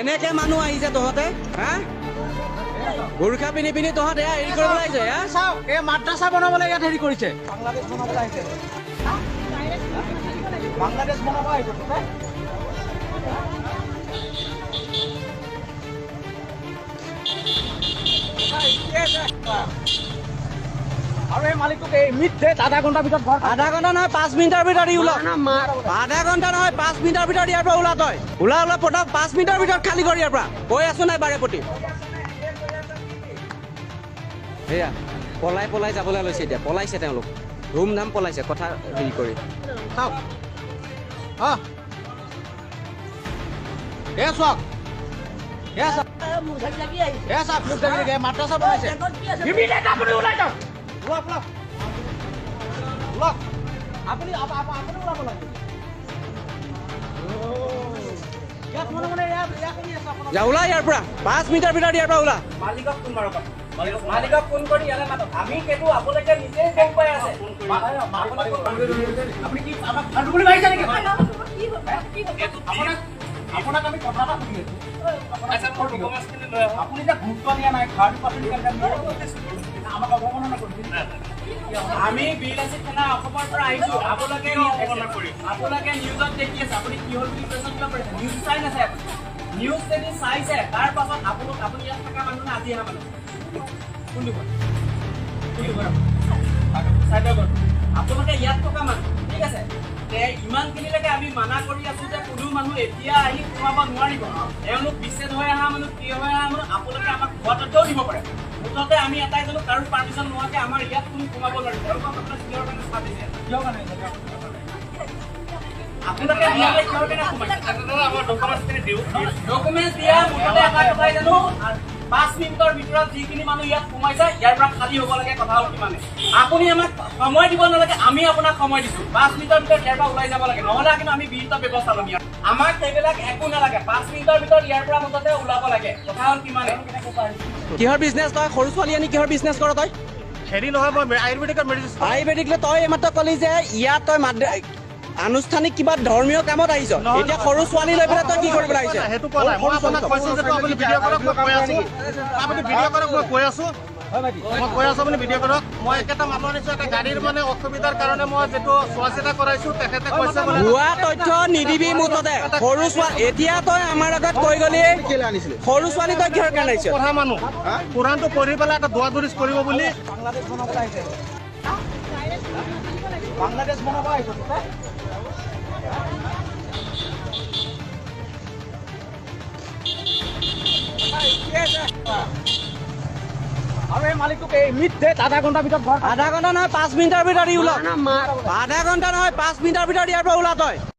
এনেকে মানুহ আহিছে তহঁতে হা? গোৰ্খা পিন্ধি পিন্ধি তহঁতে এয়া হেৰি হা? চাওক এই মাদ্ৰাছা বনাবলৈ ইয়াত হেৰি কৰিছে। বাংলাদেশ বনাবলৈ আহিছে বাংলাদেশ বনাব আহিছে আৰু এই মালিকটোক এই মিড আধা ঘণ্টাৰ ভিতৰত ঘৰ আধা ঘণ্টা নহয় পাঁচ মিনিটৰ ভিতৰত ই ওলা আধা ঘণ্টা নহয় পাঁচ মিনিটৰ ভিতৰত ইয়াৰ পৰা ওলা তই। ওলা ওলা পটক পাঁচ মিনিটৰ ভিতৰত খালী কৰ ইয়াৰ পৰা। কৈ আছো নাই বাৰে প্ৰতি সেয়া পলাই পলাই যাবলৈ লৈছে এতিয়া। পলাইছে তেওঁলোক। ধুম ধাম পলাইছে কথা হেৰি কৰি। চাওক। অ এ চাওক। এ চাওক। এ চাওক মোক দেখি দেখি মাদ্ৰাছা বনাইছে ইমিডিয়েট আপুনি আপুনি আপ- আপ- আপুনি ওলাব লাগে ইয়াত মানে মানে ইয়াত ইয়াত কৰি আছে আপোনাৰ যা ওলা ইয়াৰ পৰা। পাঁচ মিনিটৰ ভিতৰত ইয়াৰ পৰা ওলা মালিকক ফোন মাৰক মালিকক ফোন কৰি ইয়ালে মাতক। আমি সেইটো আপোনালোকে নিজেই গম পাই আছে। আপুনি কি আমাক ফাল্টু বুলি ভাবিছে নেকি? আপোনাক আপোনাক আমি কথা এটা সুধি আছো আপুনি যে গুৰুত্ব দিয়া নাই খাৰটো পাচলি আমাক অৱমাননা কৰিছিল আমি বিলাসী থানা অসমৰ পৰা আহিছো আপোনালোকে আপোনালোকে নিউজত দেখি আছে। আপুনি কি হ'ল বুলি প্ৰশ্ন কিয় কৰিছে নিউজ চাই নাচাই নিউজ যদি চাইছে তাৰ পাছত আপোনাক আপুনি ইয়াত থকা মানুহ নে আজি অহা মানুহ। কোনটো কোনটো দিয়ক আপোনালোকে ইয়াত থকা মানুহ। ঠিক আছে? ইমানখিনিলৈকে আমি মানা কৰি আছো যে কোনো মানুহ এতিয়া আহি সোমাব নোৱাৰিব। এওঁলোক বিচ্ছেদ হৈ অহা মানুহ কি হৈ অহা মানুহ আপোনালোকে আমাক তথ্যও দিব পাৰে। মুঠতে আমি এটাই জানো কাৰো পাৰ্মিশ্যন নোহোৱাকে আমাৰ ইয়াত কোনো সোমাব নোৱাৰিব। তেওঁলোকক আপোনাক কিহৰ কাৰণে চাবিছে কিয় কাৰণে আপোনালোকে দিয়ালে কিহৰ কাৰণে সোমাইছে? ডকুমেণ্ট দিয়া মুঠতে কথাই জানো পাঁচ মিনিটৰ ভিতৰত যিখিনি মানুহ ইয়াত সোমাইছে ইয়াৰ পৰা খালী হ'ব লাগে কথা হ'ল কিমানে আপুনি আমাক সময় দিব নালাগে আমি আপোনাক সময় দিছো। পাঁচ মিনিটৰ ভিতৰত ইয়াৰ পৰা ওলাই যাব লাগে। নহ'লে কিন্তু আমি বিহিত ব্যৱস্থা ল'ম ইয়াত। আমাক সেইবিলাক একো নালাগে। পাঁচ মিনিটৰ ভিতৰত ইয়াৰ পৰা মুঠতে ওলাব লাগে। কথা হ'ল কিমানে কিহৰ বিজনেছ তই? সৰু ছোৱালী আনি কিহৰ বিজনেছ কৰ তই? হেৰি নহয় মই আয়ুৰ্বেদিকৰ মেডিচিন আয়ুৰ্বেদিক লৈ তই এইমাত্ৰ কলি যে ইয়াত তই মাদ্ৰা আনুষ্ঠানিক কিবা ধৰ্মীয় কামত আহিছ? এতিয়া সৰু ছোৱালী লৈ পেলাই তই কি কৰিবলৈ আহিছ? সেইটো কোৱা নাই। মই আপোনাক কৈছো যে আপুনি ভিডিঅ' কৰক মই কৈ আছো। আপুনি ভিডিঅ' কৰক মই কৈ আছো। মই কৈ আছো আপুনি ভিডিঅ' কৰক। মই একেটা মানুহ আনিছো এটা গাড়ীৰ মানে অসুবিধাৰ কাৰণে মই যিটো চোৱা চিতা কৰাইছো তেখেতে কৈছে বোলে ভুৱা তথ্য নিদিবি মুঠতে। সৰু ছোৱালী এতিয়া তই আমাৰ আগত কৈ গলি সৰু ছোৱালী তই কিহৰ কাৰণে আহিছ? পঢ়া মানুহ। কোৰাণটো পঢ়ি পেলাই এটা দৰিচ কৰিব বুলি বাংলাদেশ বনাবলৈ আহিছে। বাংলাদেশ বনাব আহিছে। আধা ঘণ্টাৰ ভিতৰত আধা ঘণ্টা নহয় পাঁচ মিনিটৰ ভিতৰত ই ওলা আধা ঘণ্টা নহয় পাঁচ মিনিটৰ ভিতৰত ইয়াৰ পৰা ওলা তই